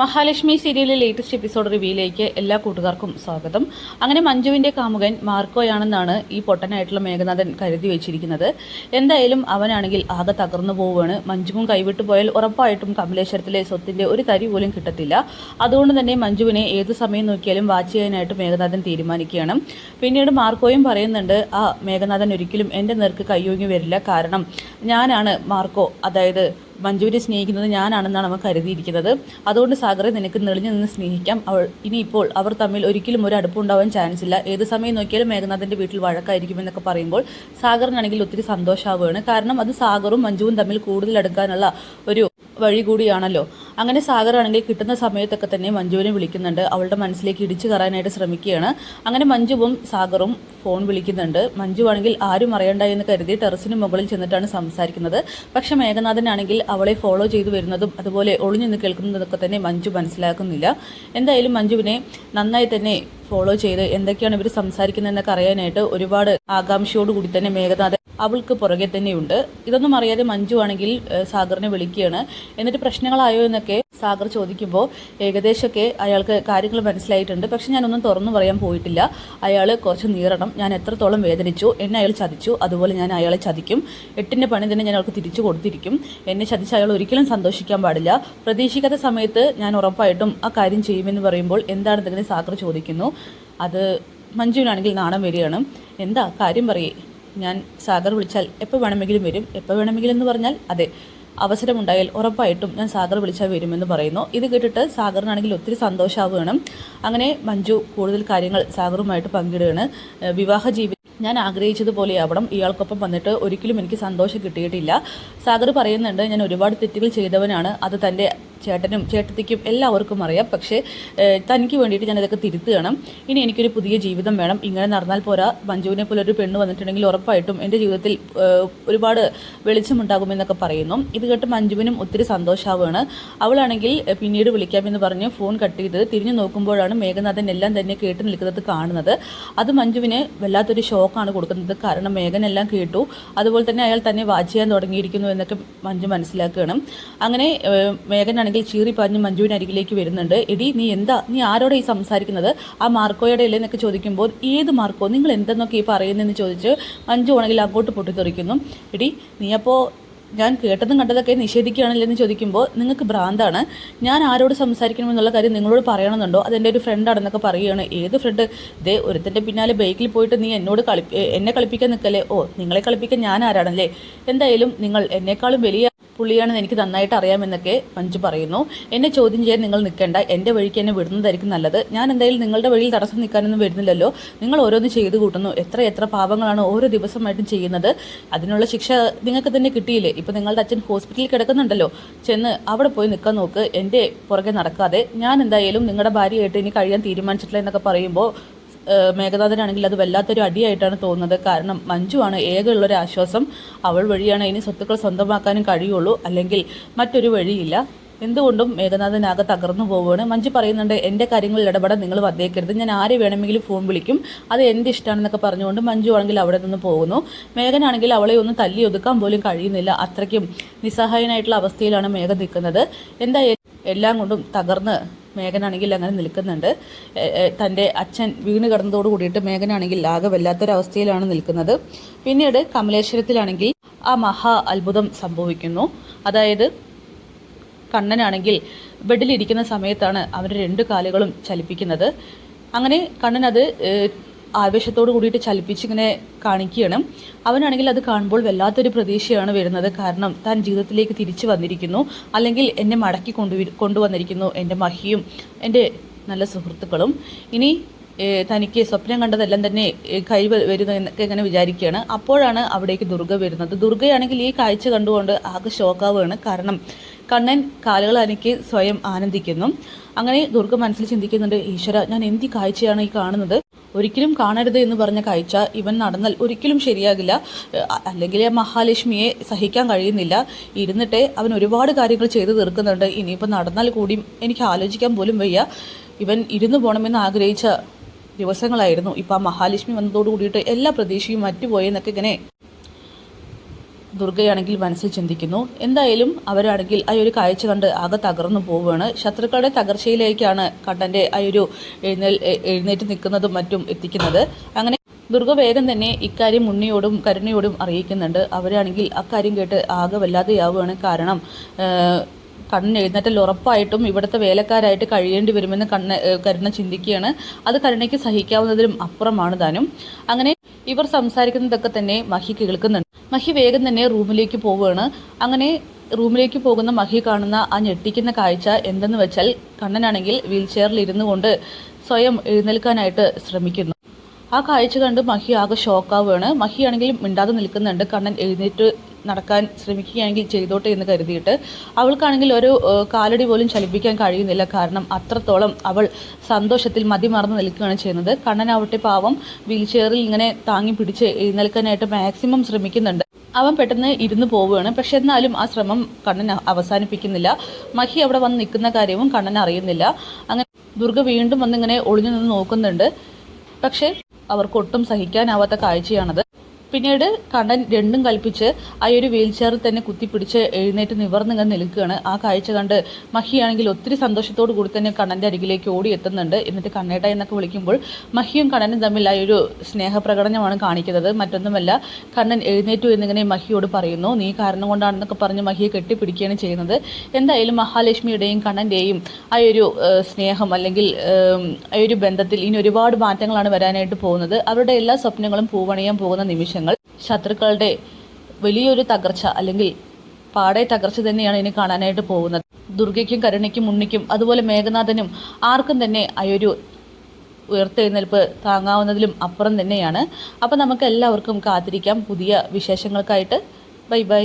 മഹാലക്ഷ്മി സീരിയലിലെ latest episode റിവ്യൂയിലേക്ക് എല്ലാ കൂട്ടുകാർക്കും സ്വാഗതം. അങ്ങനെ മഞ്ജുവിന്റെ കാമുകൻ മാർക്കോയാണെന്നാണ് ഈ പൊട്ടനായിട്ടുള്ള മേഘനാഥൻ കരുതി വെച്ചിരിക്കുന്നത്. എന്തായാലും അവനാണെങ്കിൽ ആകെ തകർന്നു പോവുകയാണ്. മഞ്ജുവും കൈവിട്ടു പോയാൽ ഉറപ്പായിട്ടും കമലേശ്വരത്തിലെ സ്വത്തിന്റെ ഒരു തരി പോലും കിട്ടത്തില്ല. അതുകൊണ്ട് തന്നെ മഞ്ജുവിനെ ഏത് സമയം നോക്കിയാലും വാച്ച് ചെയ്യാനായിട്ട് മേഘനാഥൻ തീരുമാനിക്കുകയാണ്. പിന്നീട് മാർക്കോയും പറയുന്നുണ്ട് ആ മേഘനാഥൻ ഒരിക്കലും എന്റെ നേർക്ക് കയ്യൊങ്ങി വരില്ല. കാരണം ഞാനാണ് മാർക്കോ. അതായത് മഞ്ജുവിനെ സ്നേഹിക്കുന്നത് ഞാനാണെന്നാണ് അവൻ കരുതിയിരിക്കുന്നത്. അതുകൊണ്ട് സാഗറെ നിനക്ക് നെളിഞ്ഞു നിന്ന് സ്നേഹിക്കാം. അവൾ ഇനിയിപ്പോൾ അവർ തമ്മിൽ ഒരിക്കലും ഒരു അടുപ്പുണ്ടാവാൻ ചാൻസ് ഇല്ല. ഏത് സമയം നോക്കിയാലും മേഘനാഥന്റെ വീട്ടിൽ വഴക്കായിരിക്കും എന്നൊക്കെ പറയുമ്പോൾ സാഗറിനാണെങ്കിൽ ഒത്തിരി സന്തോഷമാവുകയാണ് കാരണം അത് സാഗറും മഞ്ജുവും തമ്മിൽ കൂടുതൽ അടുക്കാനുള്ള ഒരു വഴി കൂടിയാണല്ലോ. അങ്ങനെ സാഗറാണെങ്കിൽ കിട്ടുന്ന സമയത്തൊക്കെ തന്നെ മഞ്ജുവിനെ വിളിക്കുന്നുണ്ട്. അവളുടെ മനസ്സിലേക്ക് ഇടിച്ചു കയറാനായിട്ട് ശ്രമിക്കുകയാണ്. അങ്ങനെ മഞ്ജുവും സാഗറും ഫോൺ വിളിക്കുന്നുണ്ട്. മഞ്ജു ആണെങ്കിൽ ആരും അറിയണ്ട എന്ന് കരുതി ടെറസിന് മുകളിൽ ചെന്നിട്ടാണ് സംസാരിക്കുന്നത്. പക്ഷെ മേഘനാഥനാണെങ്കിൽ അവളെ ഫോളോ ചെയ്തു വരുന്നതും അതുപോലെ ഒളിഞ്ഞു നിന്ന് കേൾക്കുന്നതൊക്കെ തന്നെ മഞ്ജു മനസ്സിലാക്കുന്നില്ല. എന്തായാലും മഞ്ജുവിനെ നന്നായി തന്നെ ഫോളോ ചെയ്ത് എന്തൊക്കെയാണ് ഇവർ സംസാരിക്കുന്നതെന്നൊക്കെ അറിയാനായിട്ട് ഒരുപാട് ആകാംക്ഷയോടുകൂടി തന്നെ മേഘനാഥൻ അവൾക്ക് പുറകെ തന്നെയുണ്ട്. ഇതൊന്നും അറിയാതെ മഞ്ജു ആണെങ്കിൽ സാഗറിനെ വിളിക്കുകയാണ്. എന്നിട്ട് പ്രശ്നങ്ങളായോ എന്നൊക്കെ സാഗർ ചോദിക്കുമ്പോൾ ഏകദേശമൊക്കെ അയാൾക്ക് കാര്യങ്ങൾ മനസ്സിലായിട്ടുണ്ട്. പക്ഷെ ഞാനൊന്നും തുറന്നു പറയാൻ പോയിട്ടില്ല. അയാൾ കുറച്ച് നീറണം. ഞാൻ എത്രത്തോളം വേദനിച്ചു എന്നെ അയാൾ ചതിച്ചു അതുപോലെ ഞാൻ അയാളെ ചതിക്കും. എട്ടിന്റെ പണി തന്നെ ഞാൻ അയാൾക്ക് തിരിച്ചു കൊടുത്തിരിക്കും. എന്നെ ചതിച്ച അയാൾ ഒരിക്കലും സന്തോഷിക്കാൻ പാടില്ല. പ്രതീക്ഷിക്കാത്ത സമയത്ത് ഞാൻ ഉറപ്പായിട്ടും ആ കാര്യം ചെയ്യുമെന്ന് പറയുമ്പോൾ എന്താണെന്നതിന് സാഗർ ചോദിക്കുന്നു. അത് മഞ്ജുവിനാണെങ്കിൽ നാണം വരികയാണ്. എന്താ? കാര്യം പറയേ. ഞാൻ സാഗർ വിളിച്ചാൽ എപ്പോൾ വേണമെങ്കിലും വരും. എപ്പോൾ വേണമെങ്കിലും എന്ന് പറഞ്ഞാൽ അതെ. അവസരമുണ്ടായാൽ ഉറപ്പായിട്ടും ഞാൻ സാഗർ വിളിച്ചാൽ വരുമെന്ന് പറയുന്നു. ഇത് കേട്ടിട്ട് സാഗറിനാണെങ്കിൽ ഒത്തിരി സന്തോഷമാവുകയാണ്. അങ്ങനെ മഞ്ജു കൂടുതൽ കാര്യങ്ങൾ സാഗറുമായിട്ട് പങ്കിടുകയാണ്. വിവാഹ ജീവിതം ഞാൻ ആഗ്രഹിച്ചതുപോലെ ആവണം. ഇയാൾക്കൊപ്പം വന്നിട്ട് ഒരിക്കലും എനിക്ക് സന്തോഷം കിട്ടിയിട്ടില്ല. സാഗർ പറയുന്നുണ്ട് ഞാൻ ഒരുപാട് തെറ്റുകൾ ചെയ്തവനാണ്. അത് തന്റെ ചേട്ടനും ചേട്ടത്തിക്കും എല്ലാവർക്കും അറിയാം. പക്ഷേ തനിക്ക് വേണ്ടിയിട്ട് ഇതൊക്കെ തിരുത്തുകയാണ്. ഇനി എനിക്കൊരു പുതിയ ജീവിതം വേണം. ഇങ്ങനെ നടന്നാൽ പോരാ. മഞ്ജുവിനെ പോലെ ഒരു പെണ്ണ് വന്നിട്ടുണ്ടെങ്കിൽ ഉറപ്പായിട്ടും എന്റെ ജീവിതത്തിൽ ഒരുപാട് വെളിച്ചമുണ്ടാകുമെന്നൊക്കെ പറയുന്നു. ഇത് കേട്ട് മഞ്ജുവിനും ഒത്തിരി സന്തോഷമാവുകയാണ് അവളാണെങ്കിൽ പിന്നീട് വിളിക്കാമെന്ന് പറഞ്ഞ് ഫോൺ കട്ട് ചെയ്ത് തിരിഞ്ഞു നോക്കുമ്പോഴാണ് മേഘനാഥൻ എല്ലാം തന്നെ കേട്ട് നിൽക്കുന്നത് കാണുന്നത്. അത് മഞ്ജുവിന് വല്ലാത്തൊരു ഷോക്കാണ് കൊടുക്കുന്നത്. കാരണം മേഘൻ എല്ലാം കേട്ടു. അതുപോലെ തന്നെ അയാൾ തന്നെ വാച്ച് ചെയ്യാൻ തുടങ്ങിയിരിക്കുന്നു എന്നൊക്കെ മഞ്ജു മനസ്സിലാക്കുകയാണ്. അങ്ങനെ ഏഹ്, മേഘനാണെങ്കിൽ ചീറി പറഞ്ഞ് മഞ്ജുവിന് അരികിലേക്ക് വരുന്നുണ്ട്. എടി നീ എന്താ നീ ആരോടെ ഈ സംസാരിക്കുന്നത്? ആ മാർക്കോയുടെ അല്ലേ എന്നൊക്കെ ചോദിക്കുമ്പോൾ ഏത് മാർക്കോ? നിങ്ങൾ എന്തെന്നൊക്കെ ഈ പറയുന്നതെന്ന് ചോദിച്ച് മഞ്ജു ആണെങ്കിൽ അങ്ങോട്ട് പൊട്ടിത്തെറിക്കുന്നു. എടി നീ അപ്പോൾ ഞാൻ കേട്ടതും കണ്ടതൊക്കെ നിഷേധിക്കുകയാണല്ലോ എന്ന് ചോദിക്കുമ്പോൾ നിങ്ങൾക്ക് ഭ്രാന്താണ്. ഞാൻ ആരോട് സംസാരിക്കണമെന്നുള്ള കാര്യം നിങ്ങളോട് പറയണമെന്നുണ്ടോ? അതെന്റെ ഒരു ഫ്രണ്ടാണെന്നൊക്കെ പറയുകയാണ്. ഏത് ഫ്രണ്ട് ഇതേ ഒരുത്തന്റെ പിന്നാലെ ബൈക്കിൽ പോയിട്ട് നീ എന്നോട് കളി എന്നെ കളിപ്പിക്കാൻ നിൽക്കല്ലേ? ഓ നിങ്ങളെ കളിപ്പിക്കാൻ ഞാൻ ആരാണല്ലേ? എന്തായാലും നിങ്ങൾ എന്നെക്കാളും വലിയ പുള്ളിയാണെന്ന് എനിക്ക് നന്നായിട്ട് അറിയാമെന്നൊക്കെ മഞ്ജു പറയുന്നു. എന്നെ ചോദ്യം ചെയ്യാൻ നിങ്ങൾ നിൽക്കേണ്ട. എന്റെ വഴിക്ക് എന്നെ വിടുന്നതായിരിക്കും നല്ലത്. ഞാൻ എന്തായാലും നിങ്ങളുടെ വഴിയിൽ തടസ്സം നിൽക്കാനൊന്നും വരുന്നില്ലല്ലോ. നിങ്ങൾ ഓരോന്ന് ചെയ്തു കൂട്ടുന്നു. എത്ര എത്ര പാപങ്ങളാണ് ഓരോ ദിവസമായിട്ടും ചെയ്യുന്നത്. അതിനുള്ള ശിക്ഷ നിങ്ങൾക്ക് തന്നെ കിട്ടിയില്ലേ? ഇപ്പോൾ നിങ്ങളുടെ അച്ഛൻ ഹോസ്പിറ്റലിൽ കിടക്കുന്നുണ്ടല്ലോ. ചെന്ന് അവിടെ പോയി നിൽക്കാൻ നോക്ക്. എന്റെ പുറകെ നടക്കാതെ ഞാൻ എന്തായാലും നിങ്ങളുടെ ഭാര്യയായിട്ട് ഇനി കഴിയാൻ തീരുമാനിച്ചിട്ടില്ല എന്നൊക്കെ പറയുമ്പോൾ മേഘനാഥനാണെങ്കിൽ അത് വല്ലാത്തൊരു അടിയായിട്ടാണ് തോന്നുന്നത്. കാരണം മഞ്ജുവാണ് ഏകയുള്ളൊരു ആശ്വാസം. അവൾ വഴിയാണ് ഇനി സ്വത്തുക്കൾ സ്വന്തമാക്കാനും കഴിയുള്ളൂ. അല്ലെങ്കിൽ മറ്റൊരു വഴിയില്ല. എന്തുകൊണ്ടും മേഘനാഥനാകെ തകർന്നു പോവുകയാണ്. മഞ്ജു പറയുന്നുണ്ട് എന്റെ കാര്യങ്ങളിൽ ഇടപെടാൻ നിങ്ങൾ വന്നേക്കരുത് ഞാൻ ആരെ വേണമെങ്കിലും ഫോൺ വിളിക്കും. അത് എന്റെ ഇഷ്ടമാണെന്നൊക്കെ പറഞ്ഞുകൊണ്ട് മഞ്ജു ആണെങ്കിൽ അവിടെ നിന്ന് പോകുന്നു. മേഘനാണെങ്കിൽ അവളെ ഒന്ന് തല്ലി ഒതുക്കാൻ പോലും കഴിയുന്നില്ല. അത്രയ്ക്കും നിസ്സഹായനായിട്ടുള്ള അവസ്ഥയിലാണ് മേഘ നിൽക്കുന്നത്. എന്തായാലും എല്ലാം കൊണ്ടും തകർന്ന് മേഘനാണെങ്കിൽ അങ്ങനെ നിൽക്കുന്നുണ്ട്. തന്റെ അച്ഛൻ വീണ് കിടന്നതോട് കൂടിയിട്ട് മേഘനാണെങ്കിൽ ആകെ വല്ലാത്തൊരവസ്ഥയിലാണ് നിൽക്കുന്നത്. പിന്നീട് കമലേശ്വരത്തിലാണെങ്കിൽ ആ മഹാ അത്ഭുതം സംഭവിക്കുന്നു. അതായത് കണ്ണനാണെങ്കിൽ ബെഡിലിരിക്കുന്ന സമയത്താണ് അവരുടെ രണ്ട് കാലുകളും ചലിപ്പിക്കുന്നത്. അങ്ങനെ കണ്ണനത് ആവേശത്തോട് കൂടിയിട്ട് ചലിപ്പിച്ചിങ്ങനെ കാണിക്കുകയാണ്. അവനാണെങ്കിൽ അത് കാണുമ്പോൾ വല്ലാത്തൊരു പ്രതീക്ഷയാണ് വരുന്നത്. കാരണം താൻ ജീവിതത്തിലേക്ക് തിരിച്ചു വന്നിരിക്കുന്നു. അല്ലെങ്കിൽ എന്നെ മടക്കി കൊണ്ടു കൊണ്ടുവന്നിരിക്കുന്നു എന്റെ മഹിയും എന്റെ നല്ല സുഹൃത്തുക്കളും. ഇനി തനിക്ക് സ്വപ്നം കണ്ടതെല്ലാം തന്നെ കൈ വരുന്നു എന്നൊക്കെ ഇങ്ങനെ വിചാരിക്കുകയാണ്. അപ്പോഴാണ് അവിടേക്ക് ദുർഗ വരുന്നത്. ദുർഗയാണെങ്കിൽ ഈ കാഴ്ച കണ്ടുകൊണ്ട് ആകെ ഷോക്കാവുകയാണ് കാരണം കണ്ണൻ കാലുകൾ അനക്കി സ്വയം ആനന്ദിക്കുന്നു. അങ്ങനെ ദുർഗ മനസ്സിൽ ചിന്തിക്കുന്നുണ്ട് ഈശ്വര ഞാൻ എന്തി കാഴ്ചയാണ് ഈ കാണുന്നത്? ഒരിക്കലും കാണരുത് എന്ന് പറഞ്ഞ കാഴ്ച ഇവൻ നടന്നാൽ ഒരിക്കലും ശരിയാകില്ല. അല്ലെങ്കിൽ ആ മഹാലക്ഷ്മിയെ സഹിക്കാൻ കഴിയുന്നില്ല. ഇരുന്നിട്ട് അവൻ ഒരുപാട് കാര്യങ്ങൾ ചെയ്തു തീർക്കുന്നുണ്ട്. ഇനിയിപ്പോൾ നടന്നാൽ കൂടിയും എനിക്ക് ആലോചിക്കാൻ പോലും വയ്യ. ഇവൻ ഇരുന്നു പോകണമെന്ന് ആഗ്രഹിച്ച ദിവസങ്ങളായിരുന്നു. ഇപ്പം ആ മഹാലക്ഷ്മി വന്നതോട് കൂടിയിട്ട് എല്ലാ പ്രതീക്ഷയും മറ്റുപോയെന്നൊക്കെ ഇങ്ങനെ ദുർഗയാണെങ്കിൽ മനസ്സിൽ ചിന്തിക്കുന്നു. എന്തായാലും അവരാണെങ്കിൽ ആ ഒരു കാഴ്ച കണ്ട് ആകെ തകർന്നു പോവുകയാണ്. ശത്രുക്കളുടെ തകർച്ചയിലേക്കാണ് കണ്ണന്റെ ആ ഒരു എഴുന്നേൽ എഴുന്നേറ്റ് നിൽക്കുന്നതും മറ്റും എത്തിക്കുന്നത്. അങ്ങനെ ദുർഗ വേഗം തന്നെ ഇക്കാര്യം ഉണ്ണിയോടും കരുണയോടും അറിയിക്കുന്നുണ്ട്. അവരാണെങ്കിൽ അക്കാര്യം കേട്ട് ആകെ വല്ലാതെയാവുകയാണ്. കാരണം കണ്ണൻ എഴുന്നേറ്റൽ ഉറപ്പായിട്ടും ഇവിടുത്തെ വേലക്കാരായിട്ട് കഴിയേണ്ടി വരുമെന്ന് കണ്ണ കരുണ ചിന്തിക്കുകയാണ്. അത് കരുണയ്ക്ക് സഹിക്കാവുന്നതിലും അപ്പുറമാണ് താനും. അങ്ങനെ ഇവർ സംസാരിക്കുന്നതൊക്കെ തന്നെ മഹി കേൾക്കുന്നുണ്ട്. മഹി വേഗം തന്നെ റൂമിലേക്ക് പോവുകയാണ്. അങ്ങനെ റൂമിലേക്ക് പോകുന്ന മഹി കാണുന്ന ആ ഞെട്ടിക്കുന്ന കാഴ്ച എന്തെന്ന് വെച്ചാൽ കണ്ണനാണെങ്കിൽ വീൽ ചെയറിൽ ഇരുന്നു കൊണ്ട് സ്വയം എഴുന്നേൽക്കാനായിട്ട് ശ്രമിക്കുന്നു. ആ കാഴ്ച കണ്ട് മഹി ആകെ ഷോക്കാവുകയാണ് മഹിയാണെങ്കിൽ മിണ്ടാതെ നിൽക്കുന്നുണ്ട്. കണ്ണൻ എഴുന്നേറ്റ് നടക്കാൻ ശ്രമിക്കുകയാണെങ്കിൽ ചെയ്തോട്ടെ എന്ന് കരുതിയിട്ട് അവൾക്കാണെങ്കിൽ ഒരു കാലടി പോലും ചലിപ്പിക്കാൻ കഴിയുന്നില്ല. കാരണം അത്രത്തോളം അവൾ സന്തോഷത്തിൽ മതിമറന്ന് നിൽക്കുകയാണ് ചെയ്യുന്നത്. കണ്ണനാവട്ടെ പാവം വീൽ ചെയറിൽ ഇങ്ങനെ താങ്ങി പിടിച്ച് എഴുന്നേൽക്കാനായിട്ട് മാക്സിമം ശ്രമിക്കുന്നുണ്ട്. അവൻ പെട്ടെന്ന് ഇരുന്ന് പോവുകയാണ്. പക്ഷെ എന്നാലും ആ ശ്രമം കണ്ണൻ അവസാനിപ്പിക്കുന്നില്ല. മഹി അവിടെ വന്ന് നിൽക്കുന്ന കാര്യവും കണ്ണൻ അറിയുന്നില്ല. അങ്ങനെ ദുർഗ വീണ്ടും വന്നിങ്ങനെ ഒളിഞ്ഞു നിന്ന് നോക്കുന്നുണ്ട്. പക്ഷേ അവർക്കൊട്ടും സഹിക്കാനാവാത്ത കാഴ്ചയാണത്. പിന്നീട് കണ്ണൻ രണ്ടും കൽപ്പിച്ച് ആ ഒരു വീൽ ചെയറിൽ തന്നെ കുത്തിപ്പിടിച്ച് എഴുന്നേറ്റ് നിവർന്നിങ്ങനെ നിൽക്കുകയാണ്. ആ കാഴ്ച കണ്ട് മഹിയാണെങ്കിൽ ഒത്തിരി സന്തോഷത്തോടു കൂടി തന്നെ കണ്ണന്റെ അരികിലേക്ക് ഓടി എത്തുന്നുണ്ട്. എന്നിട്ട് കണ്ണേട്ട എന്നൊക്കെ വിളിക്കുമ്പോൾ മഹിയും കണ്ണനും തമ്മിൽ ആ ഒരു സ്നേഹപ്രകടനമാണ് കാണിക്കുന്നത്. മറ്റൊന്നുമല്ല കണ്ണൻ എഴുന്നേറ്റു എന്നിങ്ങനെ മഹിയോട് പറയുന്നു നീ കാരണം കൊണ്ടാണെന്നൊക്കെ പറഞ്ഞ് മഹിയെ കെട്ടിപ്പിടിക്കുകയാണ് ചെയ്യുന്നത്. എന്തായാലും മഹാലക്ഷ്മിയുടെയും കണ്ണന്റെയും ആ ഒരു സ്നേഹം അല്ലെങ്കിൽ ആ ഒരു ബന്ധത്തിൽ ഇനി ഒരുപാട് മാറ്റങ്ങളാണ് വരാനായിട്ട് പോകുന്നത്. അവരുടെ എല്ലാ സ്വപ്നങ്ങളും പൂവണിയാൻ പോകുന്ന നിമിഷങ്ങൾ. ശത്രുക്കളുടെ വലിയൊരു തകർച്ച അല്ലെങ്കിൽ പാടെ തകർച്ച തന്നെയാണ് ഇനി കാണാനായിട്ട് പോകുന്നത്. ദുർഗയ്ക്കും കരുണയ്ക്കും ഉണ്ണിക്കും അതുപോലെ മേഘനാഥനും ആർക്കും തന്നെ ഒരു ഉയർത്തെഴുന്നേൽപ്പ് താങ്ങാവുന്നതിലും അപ്പുറം തന്നെയാണ്. അപ്പോൾ നമുക്ക് എല്ലാവർക്കും കാത്തിരിക്കാം. പുതിയ വിശേഷങ്ങൾക്കായിട്ട് ബൈ ബൈ.